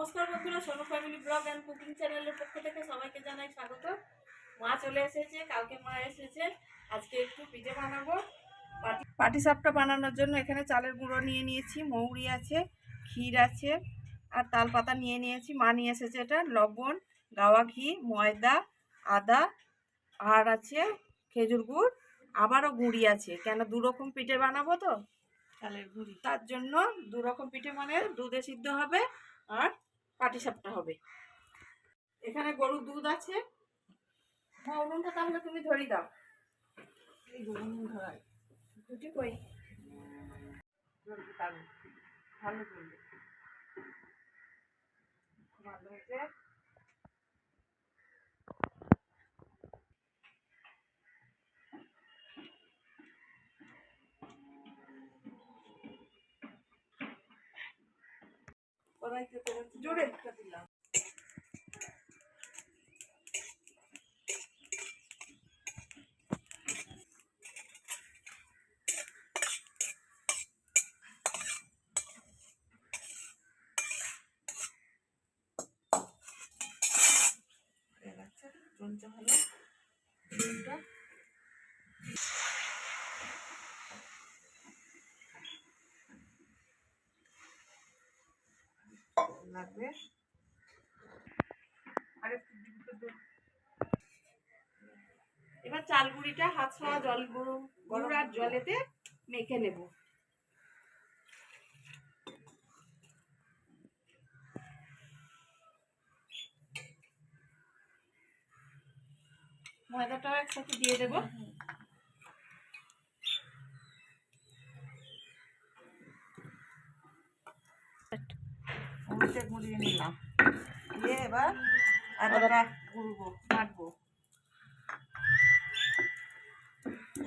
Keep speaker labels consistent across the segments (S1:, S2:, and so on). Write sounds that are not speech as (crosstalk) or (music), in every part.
S1: নমস্কার বন্ধুরা Sonu family blog and cooking চ্যানেলের পক্ষ থেকে সবাইকে জানাই স্বাগত। মা চলে এসেছে কালকে মা এসেছে। আজকে একটু পিঠে বানাবো। পাটি সাপটা বানানোর জন্য এখানে চালের গুঁড়ো নিয়ে নিয়েছি মৌরি আছে ক্ষীর আছে আর তাল পাতা নিয়ে নিয়েছি। মা নিয়ে এসেছে এটা লবণ গাওয়া ঘি ময়দা আদা আর আছে খেজুর গুড় আবারও গুঁড়ি আছে। কেন দু রকম পিঠে বানাবো তো? চালের গুঁড়ি। তার জন্য দু রকম পিঠে মানে দুধে সিদ্ধ হবে আর পাটিসাপটা হবে। এখানে গরুর দুধ আছে। হ্যাঁ উনুনটা তাহলে তুমি ধরি দাও। এই উনুন ধরাই। দুটি কই? ভালো চলবে ভালো হয়েছে। জোরে দিলাম। চলছে ভালো। ডিমটা লাগবে আর একটু ডিমটা দেব। এবার চাল গুঁড়িটা হাত ছোঁয়া জল গুঁড়ো গুঁড়ো আর জলেতে মেখে নেব। ময়দাটাও একসাথে দিয়ে দেবো।
S2: গুঁড়িয়ে নিলাম। দিয়ে এবার আদাটা গুলবো কাটবো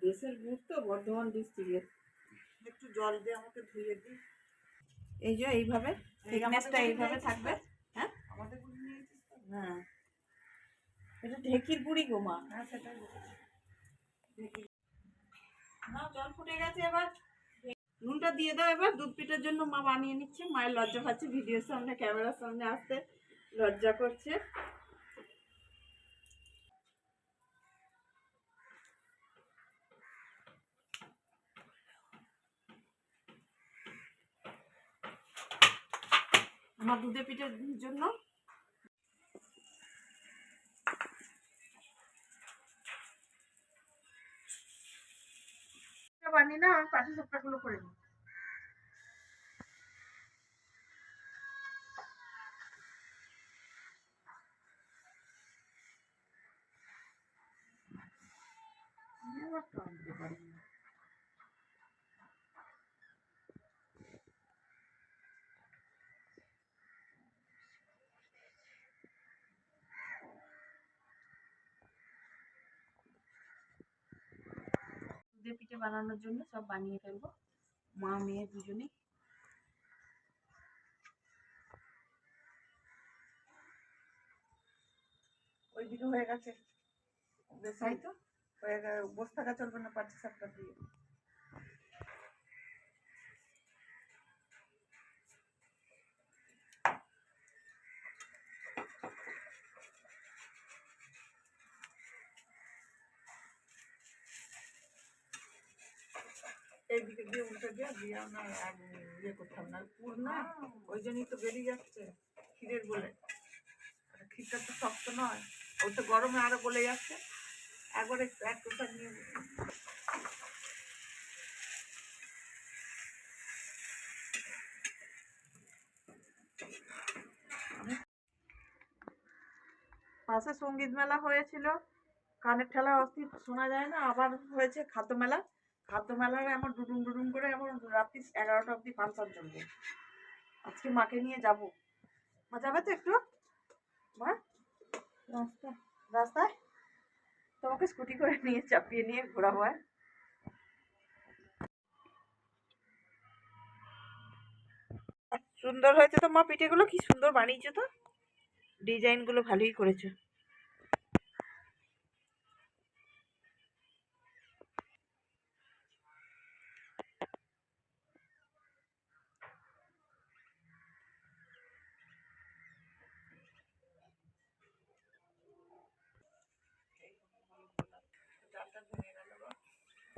S1: দেশের গুড় তো বর্ধমান ডিস্ট্রিক্টের।
S2: একটু জল দিয়ে আমাকে ধুয়ে দিই।
S1: এই যে এইভাবে থিকনেসটা এইভাবে থাকবে। হ্যাঁ?
S2: আমাদের গুড় নিয়েছিস
S1: হ্যাঁ। এটা ঢেকির গুড়ি গো মা।
S2: হ্যাঁ
S1: না জল ফুটে গেছে এবার। নুনটা দিয়ে দাও এবার দুধ পিঠার জন্য মা বানিয়ে নিচ্ছে। মায়ের লজ্জা পাচ্ছে ভিডিওর সামনে ক্যামেরার সামনে আসতে লজ্জা করছে। আমার দুধে পিঠের জন্য। বানিয়ে না আমি পাটি সাপটাগুলো করে নিই। আবার টানতে পারি না। দুধের পিঠে বানানোর জন্য সব বানিয়ে ফেলব। মা মেয়ে দুজনেই।
S2: ওইদিকে হয়ে গেছে।
S1: তাই তো?
S2: হয়ে গেছে। বসে থাকা চলবে না পাটি সাপটা দিয়ে। ইয়ে ওই জন্যই তো বেরিয়ে যাচ্ছে ক্ষীরের বলে। ক্ষীরটা তো শক্ত নয় ওই তো গরমে গলে যাচ্ছে। একবার এক নিয়ে পাশে সংগীত মেলা হয়েছিল, কানের ঠেলা অস্থির শোনা যায় না, আবার হয়েছে খাদ্য মেলা। খাদ্য মেলার এমন ডুডুম ডুডুম করে এমন রাত্রি এগারোটা অবধি ফাংশন চলবে। আজকে মাকে নিয়ে যাব।
S1: মা যাবে তো একটু? মা, রাস্তা, রাস্তায়? তোমাকে স্কুটি করে নিয়ে চাপিয়ে নিয়ে ঘোরা হয়? সুন্দর হয়েছে তো মা, পিঠেগুলো কি সুন্দর বানিয়েছো তো? ডিজাইনগুলো ভালোই করেছ।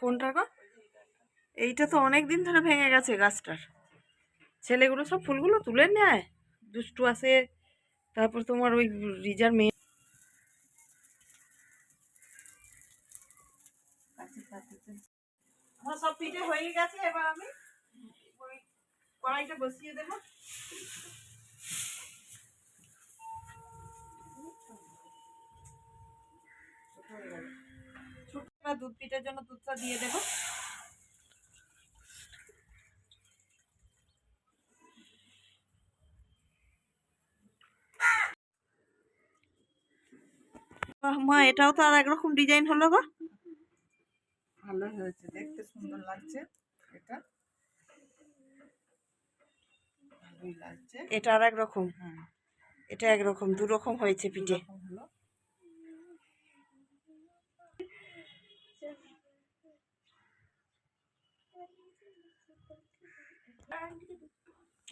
S1: কোনটা গো? এইটা তো অনেক দিন ধরে ভেঙে গেছে গাছটার। ছেলেগুলো সব ফুলগুলো তুলে নেয়, দুষ্টু আসে তারপর তোমার ওই রিজার মেয়ে আমার সব পিঠে হয়ে গেছে, এবার আমি কড়াইটা বসিয়ে দেবো। শুকনো দুধ পিঠার জন্য দুধটা দিয়ে দেবো। মা এটাও তো আর একরকম ডিজাইন হলো গো।
S2: ভালোই হয়েছে দেখতে সুন্দর লাগছে এটা।
S1: এটা আর একরকম।
S2: হ্যাঁ।
S1: এটা একরকম দু রকম হয়েছে পিঠে।
S2: হলো।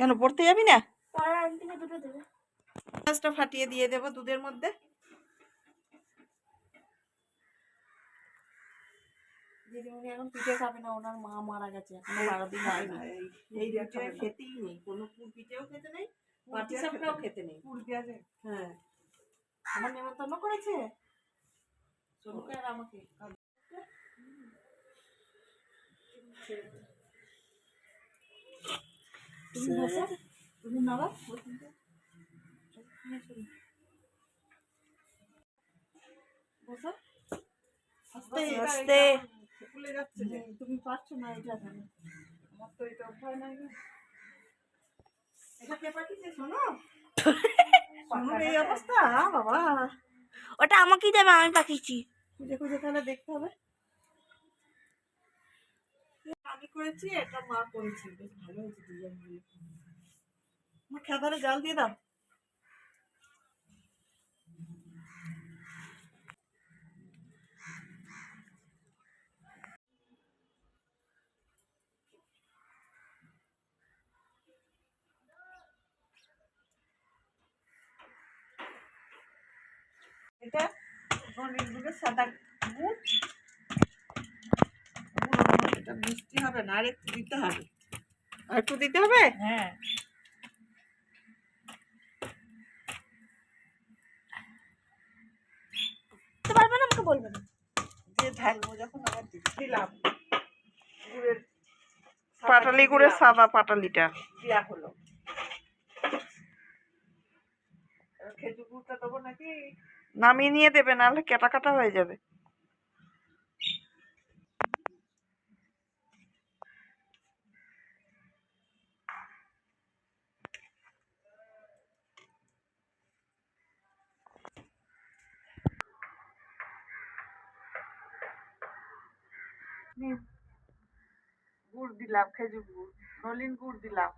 S1: কেন পড়তে যাবি না? ফাটিয়ে দিয়ে দেবো দুধের মধ্যে। দিদিমণি এখন পিঠে খাবে না ওনার মা মারা গেছে এখনও বারো দিন হয়নি এই পিঠে খেতেই নেই কোনো পুর পিঠেও খেতে নেই পাটি সাপটাও খেতে নেই।
S2: পুর পেঁয়াজে?
S1: হ্যাঁ। আমার নেমন্তন্ন করেছে? সোনুকে আর আমাকে তুমি বসো তুমি নাড়া বসো। আস্তে। আস্তে
S2: ফুলে যাচ্ছে
S1: তুমি পারছ না এটা
S2: আমার তো এটা অভ্যাস নাই।
S1: এটা কে পাঠিয়েছে শোনো? (laughs) শোনোর এই অবস্থা বাবা।
S3: ওটা আমাকেই দেবে আমি পাঠিয়েছি
S1: খুঁজে খুঁজে তাহলে দেখতে হবে। আমি করেছি এটা মা করেছি। বেশ ভালো হয়েছে ডিজাইনগুলো মা খেতারে জাল দিয়ে দাও।
S2: এটা গণেশ সাদা গুড় এটা মিষ্টি হবে না আর একটু দিতে হবে।
S1: আর একটু দিতে হবে?
S2: হ্যাঁ।
S3: পারবে না আমাকে বলবে না?
S2: ঢালবো যখন আবার দিবি। দিলাম গুড়ের
S1: পাটালি গুড়ের সাদা পাটালিটা।
S2: দেওয়া হলো। খেজুর গুড়টা দেবো নাকি?
S1: নামিয়ে নিয়ে দেবে নাহলে কেটা কাটা হয়ে যাবে।
S2: গুড় দিলাম খেজুর গুড় নলিন গুড় দিলাম।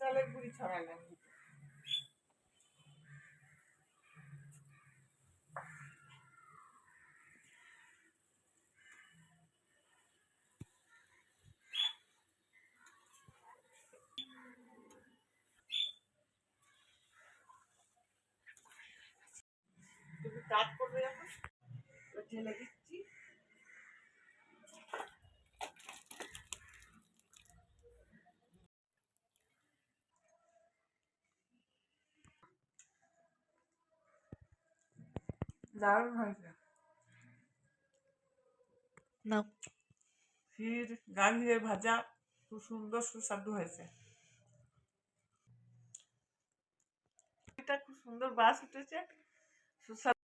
S2: চালের ছড়ালাম তুমি করবে এবার ঢেলে দিচ্ছি। দারুণ হয়েছে।
S3: নাও।
S2: ক্ষীর গাজরের ভাজা খুব সুন্দর সুস্বাদু হয়েছে। এটা খুব সুন্দর বাস উঠেছে। সুস্বাদু